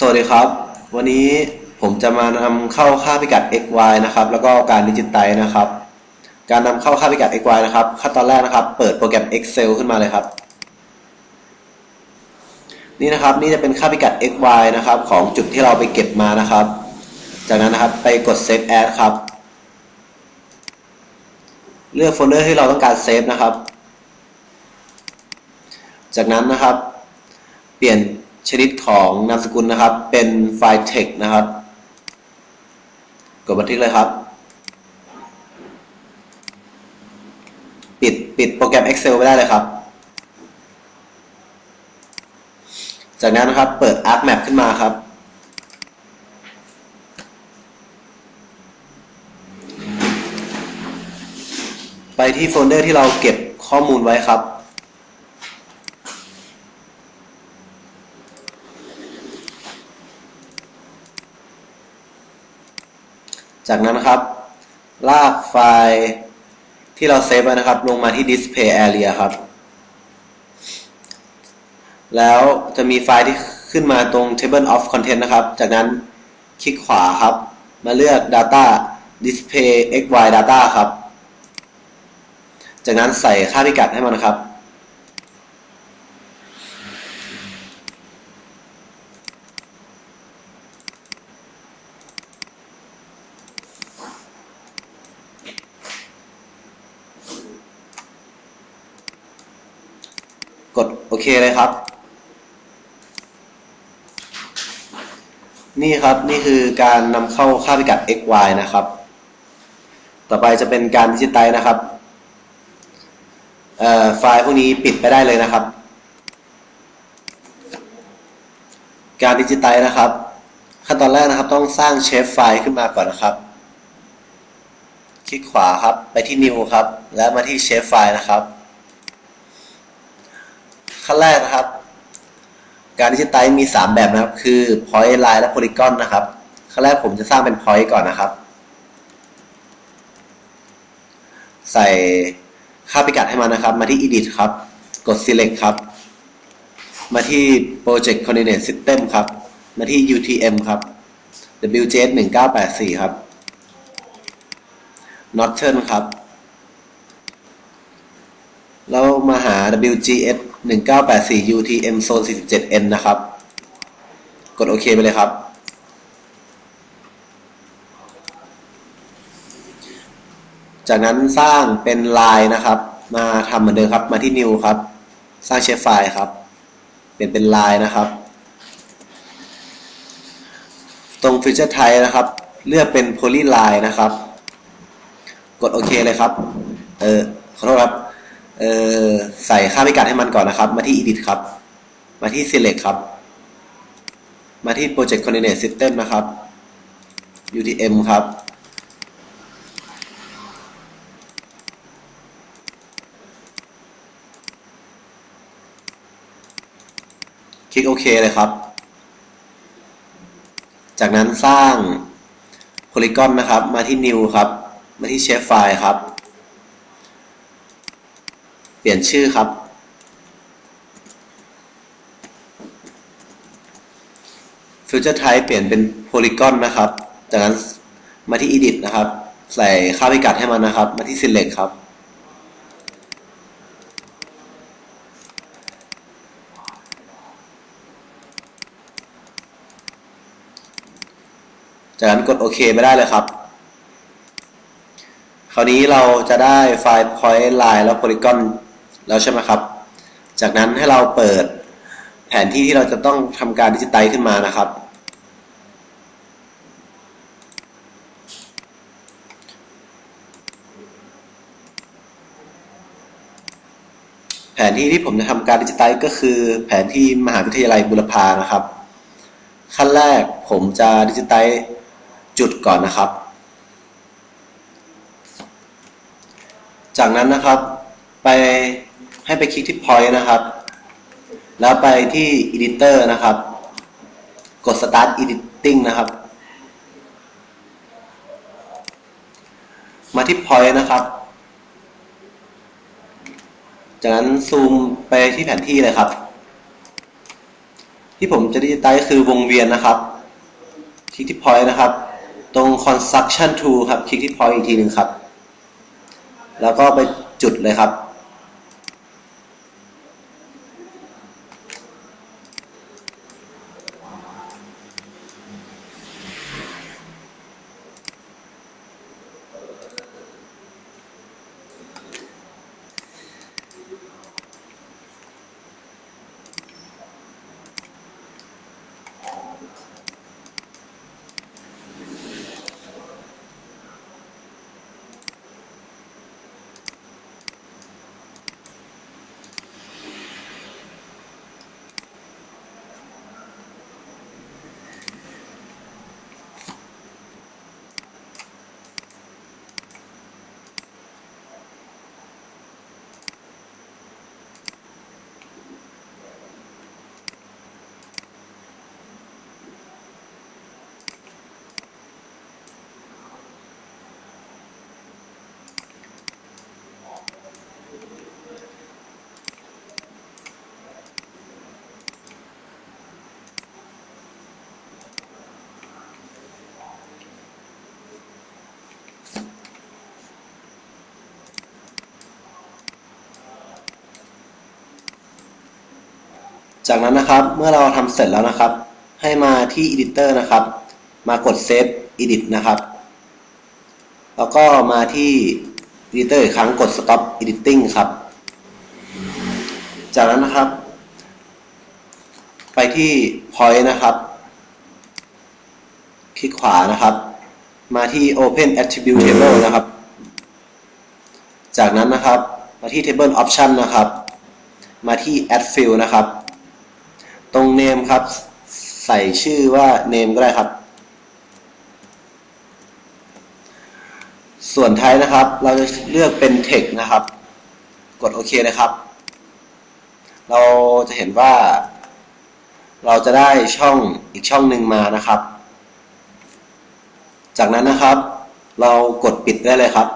สวัสดีครับ วันนี้ผมจะมานำเข้าค่าพิกัด x y นะครับ แล้วก็การดิจิตไตนะครับ การนำเข้าค่าพิกัด x y นะครับ ขั้นตอนแรกนะครับ เปิดโปรแกรม Excel ขึ้นมาเลยครับ นี่นะครับนี่จะเป็นค่าพิกัด x y นะครับของจุดที่เราไปเก็บมานะครับ จากนั้นนะครับไปกด Save As ครับ เลือกโฟลเดอร์ที่เราต้องการเซฟนะครับ จากนั้นนะครับ เปลี่ยน ชนิดของนามสกุลนะครับ เป็นไฟล์ text นะครับ กดบันทึกเลยครับ ปิดปิดโปรแกรม Excel ไปได้เลยครับ จากนั้นนะครับเปิด ArcMap ขึ้นมาครับไปที่โฟลเดอร์ที่เราเก็บข้อมูลไว้ครับ จากนั้นนะครับ ลากไฟล์ที่เราเซฟไว้นะครับ ลงมาที่ Display Area ครับ แล้วจะมีไฟล์ที่ขึ้นมาตรง Table of Content นะครับ จากนั้นคลิกขวาครับ มาเลือก Data Display XY Data ครับ จากนั้นใส่ค่าพิกัดให้มันนะครับ กดโอเคเลยครับ นี่ครับนี่คือการนำเข้าค่าพิกัด x y นะครับ ต่อไปจะเป็นการดิจิตไตนะครับไฟล์พวกนี้ปิดไปได้เลยนะครับ การดิจิตไตนะครับ ขั้นตอนแรกนะครับต้องสร้างเชฟไฟล์ขึ้นมาก่อนนะครับ คลิกขวาครับไปที่ New ครับ แล้วมาที่เชฟไฟล์นะครับ ขั้นแรกนะครับ การดิจิตไตมี 3 แบบนะครับ คือ point line และ polygon นะครับ ขั้นแรกผมจะสร้างเป็น point ก่อนนะครับ ใส่ค่าพิกัดให้มันนะครับ มาที่ edit ครับ กด select ครับ มาที่ project coordinate system ครับ มาที่ UTM ครับ WJS 1984ครับ Northern ครับแล้วมาหา WGS 1984 UTM Zone 47N นะครับ กดโอเคไปเลยครับ จากนั้นสร้างเป็นลายนะครับ มาทำเหมือนเดิมครับ มาที่ New ครับ สร้างเชฟไฟล์ครับ เป็นเป็นลายนะครับ ตรง Feature Type นะครับ เลือกเป็น Polyline นะครับ กดโอเคเลยครับ เออ ขอโทษครับ เออใส่ค่าพิกัดให้มันก่อนนะครับ มาที่ Edit ครับ มาที่ Select ครับ มาที่ Project Coordinate System นะครับ UTM ครับ คลิกโอเคเลยครับ จากนั้นสร้าง Polygon นะครับ มาที่ New ครับ มาที่ Shape File ครับ ลี่ยนชื่อครับ Future Type เปลี่ยนเป็น Polygon นะครับ จากนั้นมาที่ Edit นะครับ ใส่ค่าพิกัดให้มันนะครับ มาที่ Select ครับ จากนั้นกดโอเคไปได้เลยครับ คราวนี้เราจะได้ไฟล์ point line แล้ว polygon แล้วใช่ไหมครับ จากนั้นให้เราเปิดแผนที่ที่เราจะต้องทำการดิจิตไตขึ้นมานะครับ แผนที่ที่ผมจะทำการดิจิตไตก็คือ แผนที่มหาวิทยาลัยบุรพานะครับ ขั้นแรกผมจะดิจิตไตจุดก่อนนะครับ จากนั้นนะครับไป ให้ไปคลิกที่ point นะครับ แล้วไปที่ editor นะครับ กด start editing นะครับ มาที่ point นะครับ จากนั้นซูมไปที่แผนที่เลยครับ ที่ผมจะดิจิตไลซ์คือวงเวียนนะครับ คลิกที่ point นะครับ ตรง construction tool ครับ คลิกที่ point อีกทีหนึ่งครับ แล้วก็ไปจุดเลยครับ จากนั้นนะครับเมื่อเราทำเสร็จแล้วนะครับ ให้มาที่ Editor นะครับ มากด Save Edit นะครับ แล้วก็มาที่ Editor อีกครั้งกด Stop Editing ครับ จากนั้นนะครับ ไปที่ Point นะครับ คลิกขวานะครับ มาที่ Open Attribute Table นะครับ จากนั้นนะครับ มาที่ Table Option นะครับ มาที่ Add Field นะครับ รง Name ครับ ใส่ชื่อว่า Name ก็ได้ครับ ส่วนท้ายนะครับ เราจะเลือกเป็น Text นะครับ กดโอเคเลยครับ เราจะเห็นว่า เราจะได้ช่องอีกช่องหนึ่งมานะครับ จากนั้นนะครับ เรากดปิดได้เลยครับ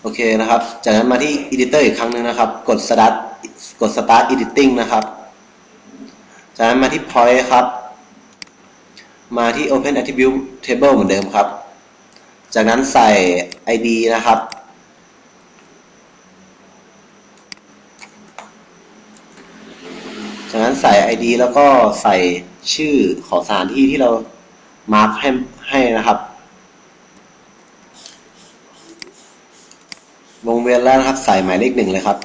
โอเคนะครับ จากนั้นมาที่ Editor อีกครั้งหนึ่งนะครับ กด Start กด Start Editing นะครับจากนั้นมาที่ Point ครับ มาที่ Open Attribute Table เหมือนเดิมครับ จากนั้นใส่ ID นะครับ จากนั้นใส่ ID แล้วก็ใส่ชื่อของสถานที่ที่เรามาร์คให้ให้นะครับวงเวียนแล้วนะครับ ใส่หมายเลขหนึ่งเลยครับ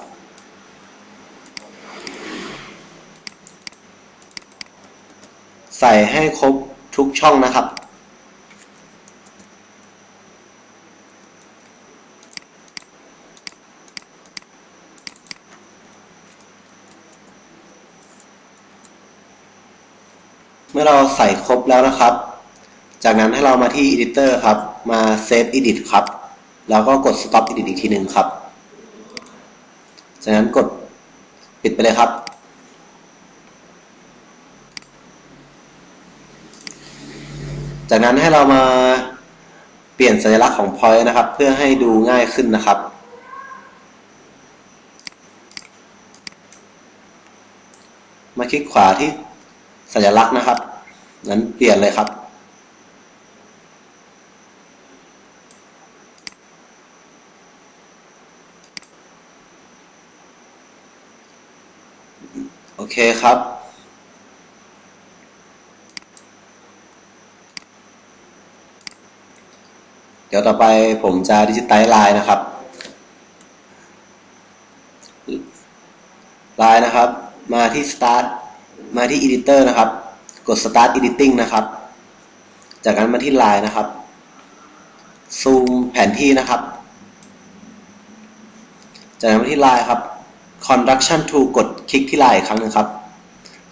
ใส่ให้ครบทุกช่องนะครับ เมื่อเราใส่ครบแล้วนะครับ จากนั้นให้เรามาที่ Editor ครับ มา Save Edit ครับ แล้วก็กด Stop Edit อีกทีหนึ่งครับ จากนั้นกดปิดไปเลยครับ จากนั้นให้เรามาเปลี่ยนสัญลักษณ์ของ point นะครับ เพื่อให้ดูง่ายขึ้นนะครับ มาคลิกขวาที่สัญลักษณ์นะครับ นั้นเปลี่ยนเลยครับโอเคครับ เดี๋ยวต่อไปผมจะดิจิตอลไลน์นะครับไลน์นะครับ มาที่ Start มาที่ Editor นะครับ กด Start Editing นะครับ จากนั้นมาที่ Line นะครับ ซูมแผนที่นะครับ จากนั้นมาที่ Line ครับ Conduction to กดคลิกที่ Line อีกครั้งหนึ่งครับ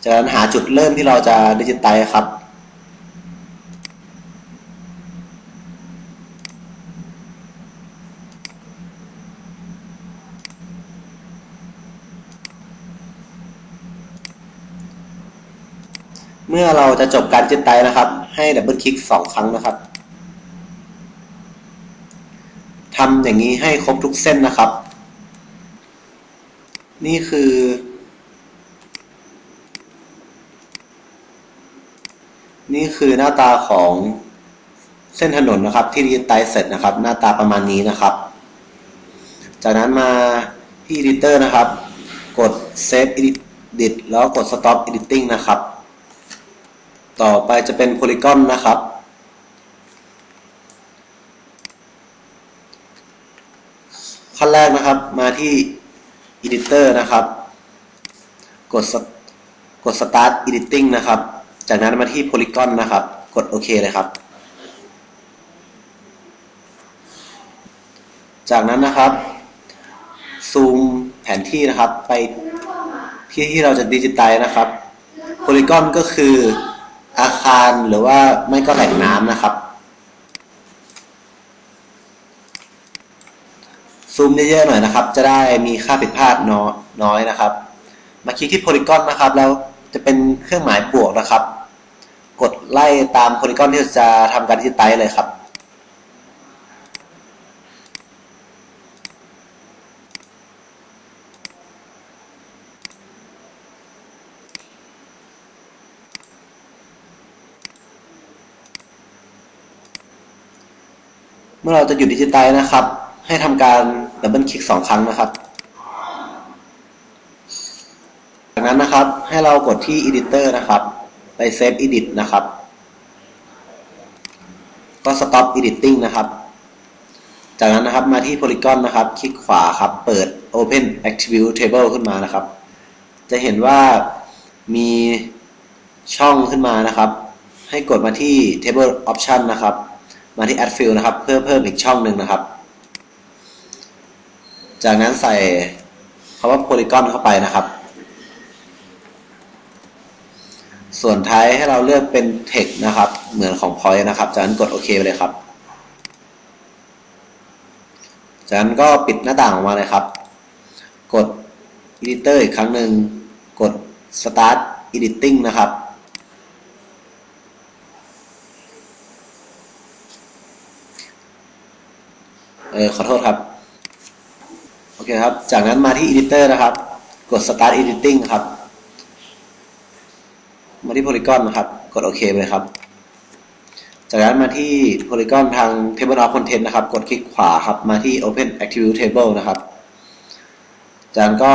จากนั้นหาจุดเริ่มที่เราจะดิจิตอลครับ มื่อเราจะจบการจิตไตนะครับ ให้ดับเบิลคลิกสองครั้งนะครับทำอย่างนี้ให้ครบทุกเส้นนะครับ นี่คือ นี่คือหน้าตาของเส้นถนนนะครับ ที่ดิจิตไลเสร็จนะครับ หน้าตาประมาณนี้นะครับ จากนั้นมาที่ Editor นะครับ กด Save Edit แล้วกด Stop Editing นะครับ ต่อไปจะเป็น Polygon นะครับ ขั้นแรกนะครับมาที่ Editor นะครับ กดกด Start Editing นะครับ จากนั้นมาที่ Polygon นะครับ กดโอเคเลยครับ จากนั้นนะครับ ซูมแผนที่นะครับไปที่ที่เราจะดิจิตไลนะครับโพลีกอนก็คือ อาคารหรือว่าไม่ก็แหล่งน้ำนะครับ ซูมเยอะๆหน่อยนะครับ จะได้มีค่าผิดพลาดน้อยนะครับ มาคลิกที่โพลีกอนนะครับ แล้วจะเป็นเครื่องหมายบวกนะครับ กดไล่ตามโพลีกอนที่จะทำการดิจิตไตเลยครับ มื่อเราจะหยุดดิจิตไลนะครับ ให้ทำการดับเบิลคลิกสองครั้งนะครับ จากนั้นนะครับให้เรากดที่ Editor นะครับ ไป Save Edit นะครับ ก็ Stop Editing นะครับ จากนั้นนะครับมาที่ Polygon นะครับ คลิกขวาครับ เปิด Open Attribute Table ขึ้นมานะครับ จะเห็นว่ามีช่องขึ้นมานะครับ ให้กดมาที่ Table Option นะครับ มาที่ Add Field นะครับ เพื่อเพิ่มอีกช่องหนึ่งนะครับ จากนั้นใส่คำว่า Polygon เข้าไปนะครับ ส่วนท้ายให้เราเลือกเป็น Text นะครับ เหมือนของ Point นะครับ จากนั้นกดโอเคไปเลยครับ จากนั้นก็ปิดหน้าต่างออกมาเลยครับ กด Editor อีกครั้งหนึ่ง กด Start Editing นะครับ เออขอโทษครับ โอเคครับ จากนั้นมาที่ Editor นะครับ กด Start Editing ครับ มาที่ Polygon นะครับ กดโอเคไปเลยครับ จากนั้นมาที่ Polygon ทาง Table of Content นะครับ กดคลิกขวาครับ มาที่ Open Attribute Table นะครับ จากนั้นก็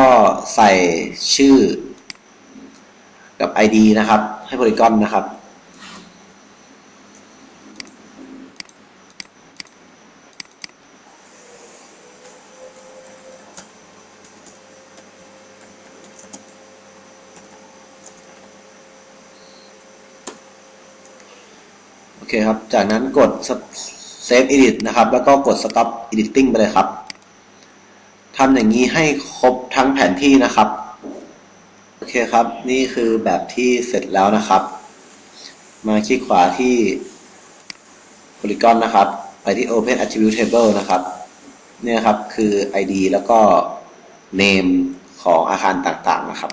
ใส่ชื่อกับ ID นะครับ ให้ Polygon นะครับ จากนั้นกด Save Edit นะครับ แล้วก็กด Stop Editing ไปเลยครับทำอย่างนี้ให้ครบทั้งแผนที่นะครับ โอเคครับ นี่คือแบบที่เสร็จแล้วนะครับ มาคลิกขวาที่ Polygon นะครับ ไปที่ Open Attribute Table นะครับเนี่ยครับคือ ID แล้วก็ Name ของอาคารต่างๆนะครับ